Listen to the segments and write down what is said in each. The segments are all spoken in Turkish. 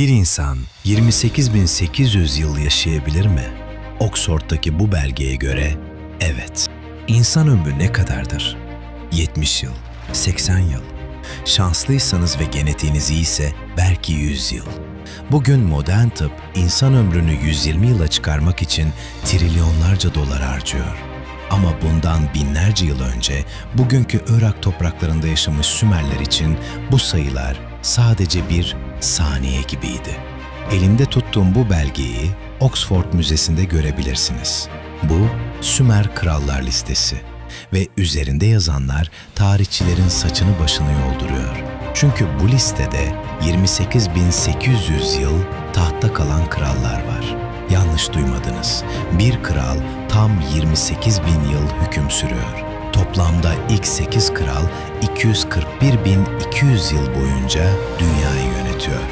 Bir insan 28.800 yıl yaşayabilir mi? Oxford'daki bu belgeye göre evet. İnsan ömrü ne kadardır? 70 yıl, 80 yıl. Şanslıysanız ve genetiğiniz iyiyse belki 100 yıl. Bugün modern tıp insan ömrünü 120 yıla çıkarmak için trilyonlarca dolar harcıyor. Ama bundan binlerce yıl önce bugünkü Irak topraklarında yaşamış Sümerler için bu sayılar sadece bir saniye gibiydi. Elimde tuttuğum bu belgeyi Oxford Müzesi'nde görebilirsiniz. Bu Sümer Krallar listesi ve üzerinde yazanlar tarihçilerin saçını başını yolduruyor. Çünkü bu listede 28.800 yıl tahtta kalan krallar var. Yanlış duymadınız. Bir kral tam 28 bin yıl hüküm sürüyor. Toplamda ilk 8 kral 241.200 yıl boyunca dünyayı yönetiyor.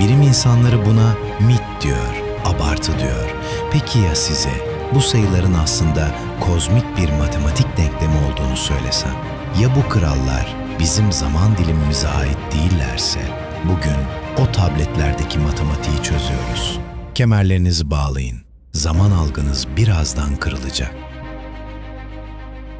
Bilim insanları buna mit diyor, abartı diyor. Peki ya size bu sayıların aslında kozmik bir matematik denklemi olduğunu söylesem? Ya bu krallar bizim zaman dilimimize ait değillerse bugün o tabletlerdeki matematiği çözüyoruz. Kemerlerinizi bağlayın. Zaman algınız birazdan kırılacak.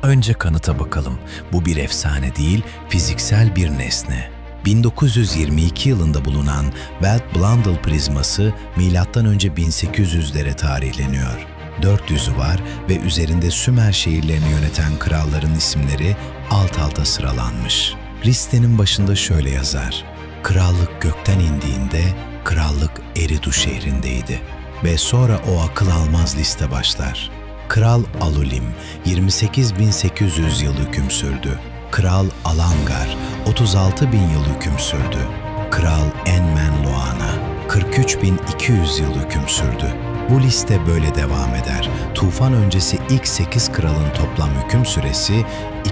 Önce kanıta bakalım. Bu bir efsane değil, fiziksel bir nesne. 1922 yılında bulunan Welt Blundell prizması M.Ö. 1800'lere tarihleniyor. Dört yüzü var ve üzerinde Sümer şehirlerini yöneten kralların isimleri alt alta sıralanmış. Listenin başında şöyle yazar. Krallık gökten indiğinde krallık Eridu şehrindeydi. Ve sonra o akıl almaz liste başlar. Kral Alulim 28.800 yıl hüküm sürdü. Kral Alangar 36 bin yıl hüküm sürdü. Kral Enmenloana 43.200 yıl hüküm sürdü. Bu liste böyle devam eder. Tufan öncesi ilk 8 kralın toplam hüküm süresi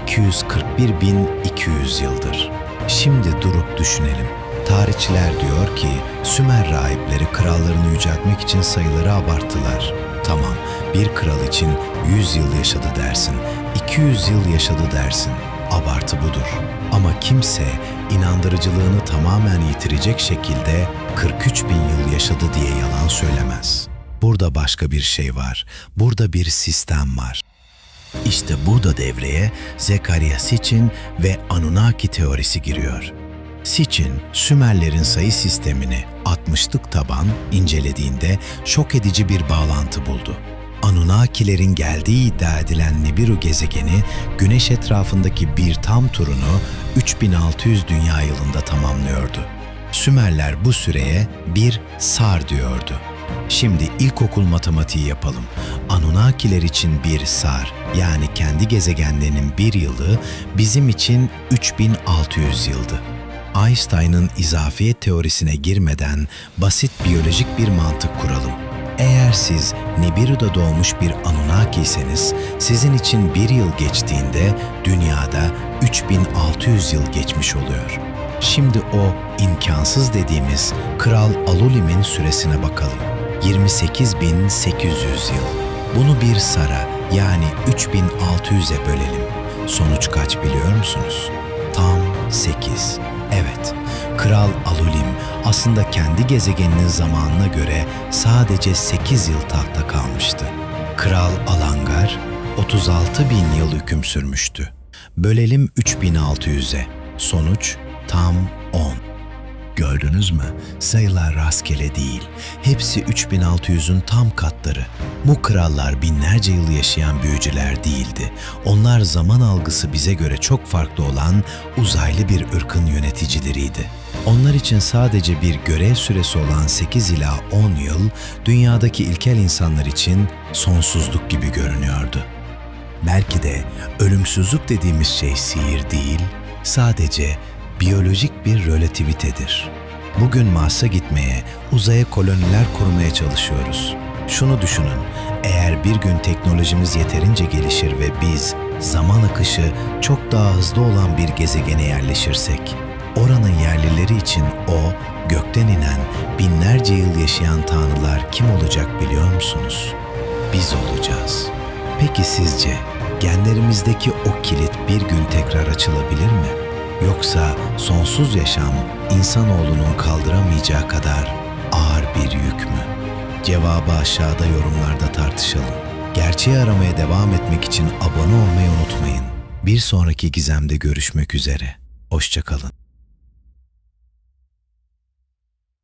241.200 yıldır. Şimdi durup düşünelim. Tarihçiler diyor ki Sümer rahipleri krallarını yüceltmek için sayıları abarttılar. Tamam, bir kral için 100 yıl yaşadı dersin, 200 yıl yaşadı dersin. Abartı budur. Ama kimse inandırıcılığını tamamen yitirecek şekilde 43 bin yıl yaşadı diye yalan söylemez. Burada başka bir şey var. Burada bir sistem var. İşte burada devreye Zekariya Sitchin ve Anunnaki teorisi giriyor. Sitchin, Sümerlerin sayı sistemini 60'lık taban incelediğinde şok edici bir bağlantı buldu. Anunnakilerin geldiği iddia edilen Nibiru gezegeni, Güneş etrafındaki bir tam turunu 3600 dünya yılında tamamlıyordu. Sümerler bu süreye bir sar diyordu. Şimdi ilkokul matematiği yapalım. Anunnakiler için bir sar yani kendi gezegenlerinin bir yılı bizim için 3600 yıldı. Einstein'ın izafiyet teorisine girmeden basit biyolojik bir mantık kuralım. Eğer siz Nibiru'da doğmuş bir Anunnaki'yseniz, sizin için bir yıl geçtiğinde dünyada 3600 yıl geçmiş oluyor. Şimdi o imkansız dediğimiz Kral Alulim'in süresine bakalım. 28.800 yıl. Bunu bir sara yani 3600'e bölelim. Sonuç kaç biliyor musunuz? Tam 8. Evet, Kral Alulim aslında kendi gezegeninin zamanına göre sadece 8 yıl tahta kalmıştı. Kral Alangar 36 bin yıl hüküm sürmüştü. Bölelim 3600'e. Sonuç tam 10. Gördünüz mü? Sayılar rastgele değil. Hepsi 3600'ün tam katları. Bu krallar binlerce yıl yaşayan büyücüler değildi. Onlar zaman algısı bize göre çok farklı olan uzaylı bir ırkın yöneticileriydi. Onlar için sadece bir görev süresi olan 8 ila 10 yıl, dünyadaki ilkel insanlar için sonsuzluk gibi görünüyordu. Belki de ölümsüzlük dediğimiz şey sihir değil, sadece biyolojik bir relativitedir. Bugün Mars'a gitmeye, uzaya koloniler kurmaya çalışıyoruz. Şunu düşünün, eğer bir gün teknolojimiz yeterince gelişir ve biz zaman akışı çok daha hızlı olan bir gezegene yerleşirsek, oranın yerlileri için o, gökten inen, binlerce yıl yaşayan tanrılar kim olacak biliyor musunuz? Biz olacağız. Peki sizce genlerimizdeki o kilit bir gün tekrar açılabilir mi? Yoksa sonsuz yaşam insanoğlunun kaldıramayacağı kadar büyük mü? Cevabı aşağıda yorumlarda tartışalım. Gerçeği aramaya devam etmek için abone olmayı unutmayın. Bir sonraki gizemde görüşmek üzere. Hoşçakalın.